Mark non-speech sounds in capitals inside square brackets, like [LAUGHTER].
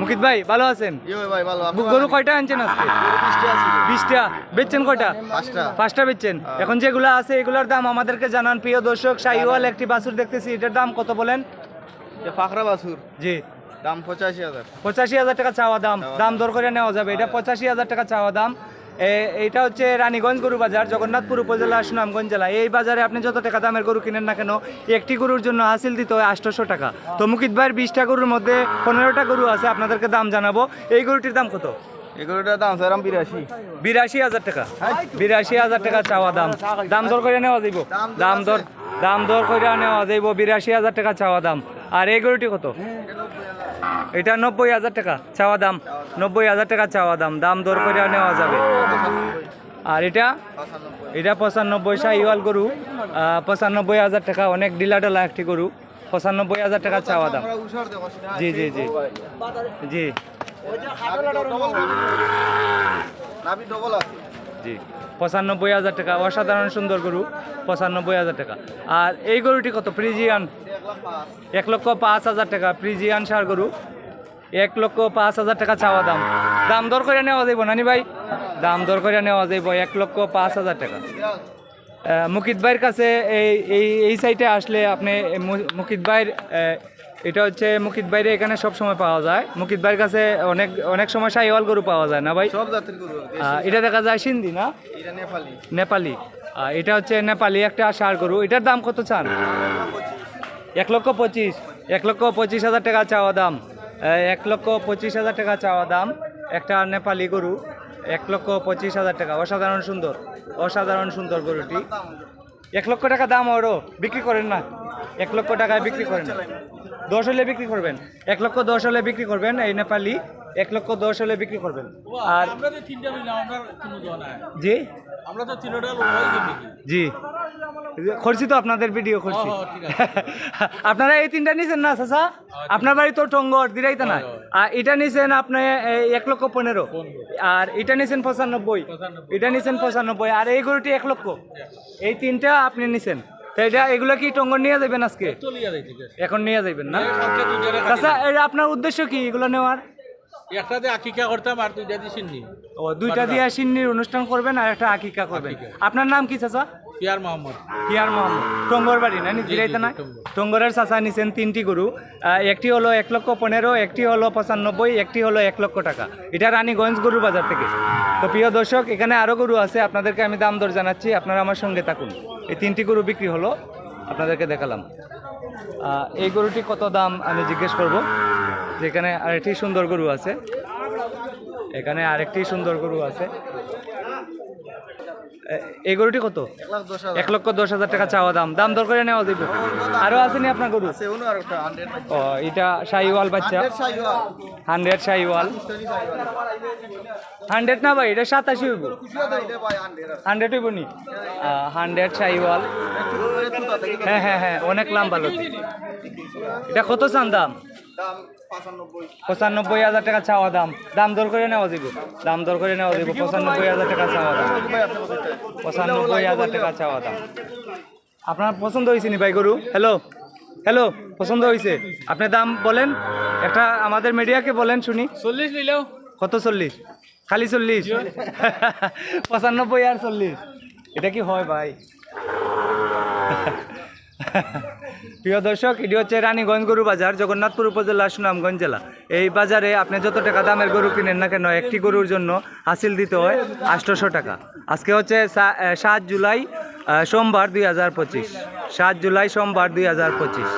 মুকিত ভাই ভালো আছেন? ভাই ভালো। আপনি গরু কয়টা আনছেন আজকে? বিশটা বেচছেন কয়টা? পাঁচটা। বেচছেন। এখন যেগুলো আছে এগুলোর দাম আমাদেরকে জানান। প্রিয় দর্শক শাহিওয়াল একটি বাছুর দেখতেছি। এটার দাম কত বলেন? যে ফাকরা বাছুর। জি। দাম পঁচাশি হাজার। পঁচাশি হাজার টাকা চাওয়া দাম। দাম দর করে নেওয়া যাবে। এটা পঁচাশি হাজার টাকা চাওয়া দাম। এ- এইটা হচ্ছে রানীগঞ্জ গরু বাজার জগন্নাথপুর উপজেলা সুনামগঞ্জ জেলা। এই বাজারে আপনি যত টাকা দামের গরু কিনেন না কেন একটি গরুর জন্য হাসিল দিতে হয় আটশোশো টাকা। তো মুকিত ভাইয়ের বিশটা গরুর মধ্যে পনেরোটা গরু আছে আপনাদেরকে দাম জানাব। এই গরুটির দাম কত? দাম স্যার বিরাশি। বিরাশি হাজার টাকা। বিরাশি হাজার টাকা চাওয়া দাম। দাম দর করে নেওয়া যাইব। দাম দর দাম দর করে নেওয়া যাইব। বিরাশি হাজার টাকা চাওয়া দাম। আর এই গরুটি কত? এটা নব্বই হাজার টাকা চাওয়া দাম। নব্বই হাজার টাকা চাওয়া দাম। দাম দর করে নেওয়া যাবে। আর এটা? এটা পঁচানব্বই শাহিওয়াল গরু। পঁচানব্বই হাজার টাকা। অনেক ডিলাডলা একটি গরু। পঁচানব্বই হাজার টাকা চাওয়া দাম। জি জি জি। জি। জি। পঁচানব্বই হাজার টাকা। অসাধারণ সুন্দর গরু। পঁচানব্বই হাজার টাকা। আর এই গরুটি কত? প্রিজিয়ান এক লক্ষ পাঁচ হাজার টাকা প্রিজিয়ান সার গরু। এক লক্ষ পাঁচ হাজার টাকা চাওয়া দাম। দাম দর করে নেওয়া যাইব নানি ভাই? দাম দর করে নেওয়া যাইব এক লক্ষ পাঁচ হাজার টাকা। মুকিত ভাইয়ের কাছে এই এই এই সাইটে আসলে আপনি মুকিত ভাইয়ের এটা হচ্ছে মুকিত ভাইয়ের এখানে সব সময় পাওয়া যায়। মুকিত ভাইয়ের কাছে অনেক অনেক সময় সাইওয়াল গরু পাওয়া যায় না ভাই? সব জাতের গরু এটা দেখা যায় সিন্ধি না? নেপালি। নেপালি। এটা হচ্ছে নেপালি একটা সার গরু। এটার দাম কত চান? এক লক্ষ পঁচিশ এক লক্ষ পঁচিশ হাজার টাকা চাওয়া দাম। এক লক্ষ পঁচিশ হাজার টাকা চাওয়া দাম। একটা নেপালি গরু এক লক্ষ পঁচিশ হাজার টাকা। অসাধারণ সুন্দর অসাধারণ সুন্দর গরুটি। এক লক্ষ টাকা দাম ওরও বিক্রি করেন না। এক লক্ষ টাকায় বিক্রি করেন দশ হলে বিক্রি করবেন। এক লক্ষ দশ হলে বিক্রি করবেন এই নেপালি এক লক্ষ দশ হলে বিক্রি করবেন। আর জি? জি। করছি তো আপনাদের ভিডিও করছি। [LAUGHS] আপনারা এই তিনটা নিছেন না চাচা? আপনার বাড়ি তো টঙ্গর দিরাইতে না আর এটা নিছেন আপনি এক লক্ষ পনেরো। আর এটা নিছেন পঁচানব্বই। এটা নিছেন পঁচানব্বই। আর এই গরুটি এক লক্ষ। এই তিনটা আপনি নিছেন। এটা এগুলো কি টঙ্গর নিয়ে যাবেন আজকে? এখন নিয়ে যাবেন না? চাচা আপনার উদ্দেশ্য কি এগুলো নেওয়ার? একটাতে আকিকা করতাম আর দুইটা দিয়ে সিন্নি। ও দুইটা দিয়ে সিন্নির অনুষ্ঠান করবেন আর একটা আকিকা করবেন। আপনার নাম কি চাচা? পিয়ার মোহাম্মদ পিয়ার মোহাম্মদ টঙ্গর বাড়ি না দিরাইতে না? টঙ্গর। টঙ্গরের চাচা নিছেন তিনটি গরু। একটি হলো এক লক্ষ পনেরো একটি হলো পঁচানব্বই একটি হলো এক লক্ষ টাকা। এটা রানীগঞ্জ গরু বাজার থেকে। তো প্রিয় দর্শক এখানে আরও গরু আছে। আপনাদেরকে আমি দাম দর জানাচ্ছি। আপনারা আমার সঙ্গে থাকুন। এই তিনটি গরু বিক্রি হলো। আপনাদেরকে দেখালাম। এই গরুটি কত দাম আমি জিজ্ঞেস করব। যেখানে আরেকটি সুন্দর গরু আছে। এখানে আরেকটি সুন্দর গরু আছে। এই গরুটি কত? এক লক্ষ দশ হাজার টাকা চাওয়া দাম। দাম দর করে নেওয়া যাবে আরও আসেনি আপনার গরু? ও এটা শাহিওয়াল বাচ্চা। হান্ড্রেড শাহিওয়াল। হান্ড্রেড না ভাই এটা সাতাশি হইব। হান্ড্রেড হইব নি? হান্ড্রেড শাহিওয়াল। হ্যাঁ হ্যাঁ হ্যাঁ অনেক লম্বা লোক এটা কত চান দাম? পঁচানব্বই। হাজার টাকা চাওয়া দাম। দাম দর করে নেওয়া যাবে দাম দর করে নেওয়া যাবে পঁচানব্বই হাজার টাকা চাওয়া দাম? পঁচানব্বই হাজার টাকা চাওয়া দাম। আপনার পছন্দ হয়েছে নি ভাই গরু? হ্যালো হ্যালো পছন্দ হয়েছে? আপনি দাম বলেন। একটা আমাদের মিডিয়াকে বলেন শুনি। চল্লিশ নিলেও। কত চল্লিশ? খালি চল্লিশ? পঁচানব্বই আর চল্লিশ। এটা কি হয় ভাই? প্রিয় দর্শক, এটি হচ্ছে রানীগঞ্জ গরু বাজার, জগন্নাথপুর উপজেলা, সুনামগঞ্জ জেলা। এই বাজারে আপনি যত টাকা দামের গরু কিনেন না কেন, একটি গরুর জন্য হাসিল দিতে হয় আটশোশো টাকা। আজকে হচ্ছে সাত জুলাই সোমবার দুই হাজার পঁচিশ। সাত জুলাই, সোমবার দুই হাজার পঁচিশ।